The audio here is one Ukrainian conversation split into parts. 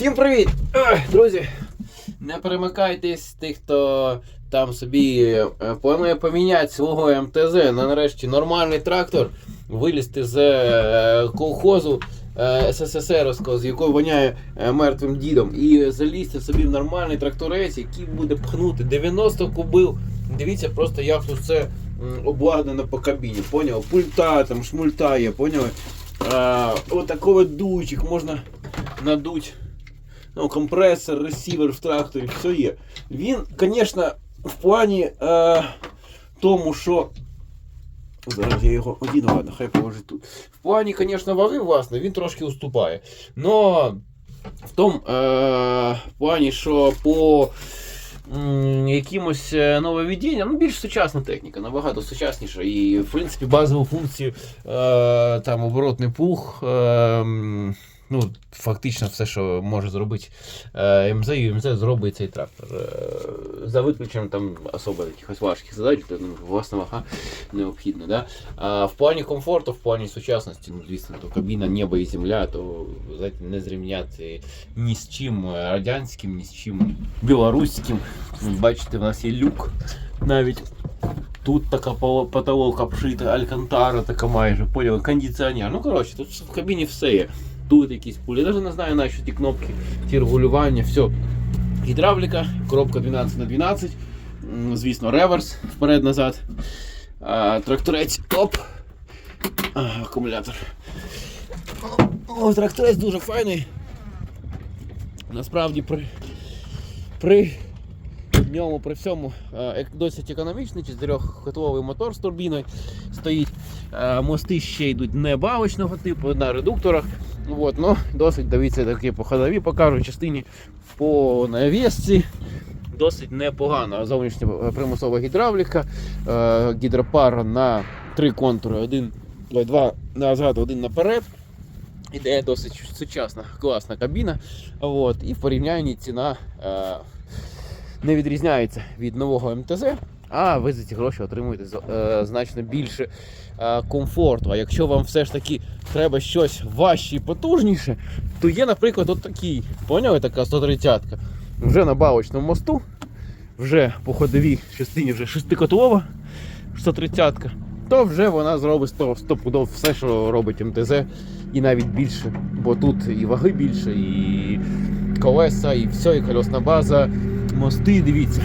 Всім привіт! Друзі! Не перемикайтесь тих, хто там собі е, планує поміняти свого МТЗ на нарешті нормальний трактор, вилізти з е, колхозу е, СССР, з якого воняє мертвим дідом, і залізти собі в нормальний тракторець, який буде пхнути 90 кубів. Дивіться просто, як тут все обладнано по кабіні, поняв? Пульта, там, шмульта є, поняли? А, отакий дуйчик можна надуть ну, компресор, ресівер в тракторі, все є. Він, звісно, в плані е, тому, що. Зараз я його один, ладно, хай положить тут. В плані, звісно, ваги, власне, він трошки уступає. Но в тому е, плані, що по якимось е, нововведенням, ну, більш сучасна техніка, набагато сучасніша. І, в принципі, базову функцію е, там оборотний пух. Е, ну, фактично все, що може зробити е, МЗ, і МЗ зробить цей трактор. Е, за виключенням там особо якихось важких задач, де ну, власна вага необхідна. Да? А в плані комфорту, в плані сучасності, ну, звісно, то кабіна, небо і земля, то знаєте, не зрівняти ні з чим радянським, ні з чим білоруським. Бачите, в нас є люк навіть. Тут така потолок обшита, алькантара така майже, поняли, кондиціонер. Ну, коротше, тут в кабіні все є. Тут якісь пулі. Я навіть не знаю, на що ті кнопки, ті регулювання, все. Гідравліка, коробка 12 на 12 звісно, реверс вперед-назад. Тракторець, оп. Акумулятор. О, тракторець дуже файний. Насправді при, при ньому при всьому досить економічний, чотирьохкотловий мотор з турбіною стоїть. Мости ще йдуть не балочного типу на редукторах. От, ну, досить дивіться такі по ходові покажу частині по навісці. Досить непогано. Зовнішня е, примусова гідравліка, е, гідропара на три контури, один, два назад, один наперед. Ідея досить сучасна, класна кабіна. От, і в порівнянні ціна е, не відрізняється від нового МТЗ, а ви за ці гроші отримуєте е, значно більше е, комфорту. А якщо вам все ж таки треба щось важче і потужніше, то є, наприклад, от такий, поняли, така 130-ка. Вже на балочному мосту, вже по ходовій частині вже шестикотлова 130-ка, то вже вона зробить 100 стопудов все, що робить МТЗ, і навіть більше. Бо тут і ваги більше, і колеса, і все, і колесна база, мости, дивіться.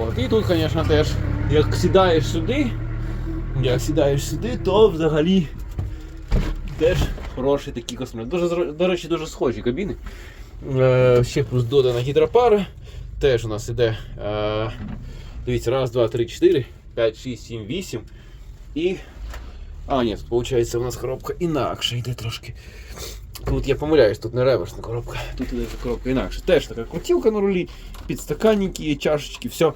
От, і тут, звісно, теж, як сідаєш сюди, як сідаєш сюди, то взагалі теж хороший такий космос. Дуже, до речі, дуже схожі кабіни. Е, ще плюс додана гідропара. Теж у нас іде. Е, дивіться, раз, два, три, чотири, п'ять, шість, сім, вісім. І. А, ні, виходить, у нас коробка інакше йде трошки. Тут я помиляюсь, тут не реверсна коробка, тут іде коробка інакше. Теж така крутілка на рулі, підстаканники, чашечки, все.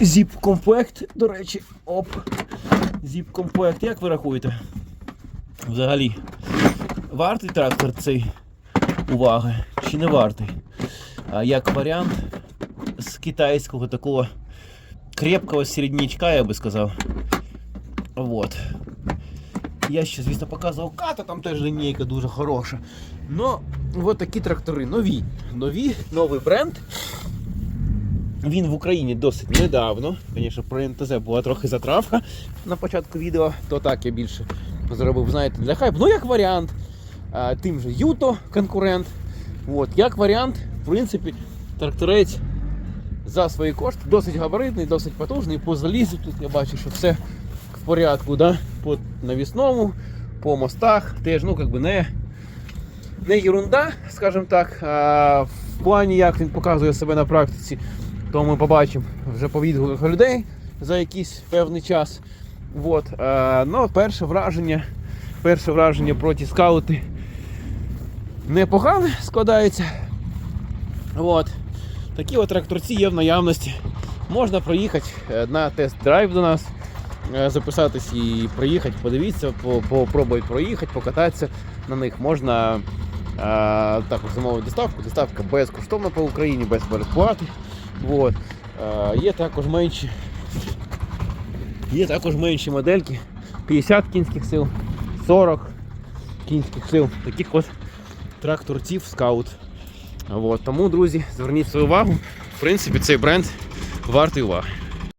Зіп-комплект, до речі, оп. Зіп-комплект. Як ви рахуєте? Взагалі, вартий трактор цей уваги чи не вартий? А як варіант з китайського такого крепкого середнячка, я би сказав. Вот. Я ще, звісно, показував ката, там теж лінійка дуже хороша. Ну, от такі трактори нові. Нові, новий бренд. Він в Україні досить недавно. Звісно, про НТЗ була трохи затравка на початку відео, то так я більше зробив, знаєте, для хайпу. Ну, як варіант, тим же Юто конкурент. От, як варіант, в принципі, тракторець за свої кошти досить габаритний, досить потужний. По залізу тут я бачу, що все в порядку, да? По навісному, по мостах. Теж, ну, би не, не ерунда, скажімо так. А, в плані, як він показує себе на практиці, то ми побачимо вже по відгуках людей за якийсь певний час. От, е, ну, перше враження, перше враження про ті скаути непогане складається. От. Такі от тракторці є в наявності. Можна проїхати е, на тест-драйв до нас, записатись і проїхати, подивитися, по- проїхати, покататися на них. Можна е, також замовити доставку. Доставка безкоштовна по Україні, без передплати. От. Е, Є також менші. Є також менші модельки. 50 кінських сил, 40 кінських сил. Таких от трактор Тіф Скаут. От, тому, друзі, зверніть свою увагу. В принципі, цей бренд вартий уваги.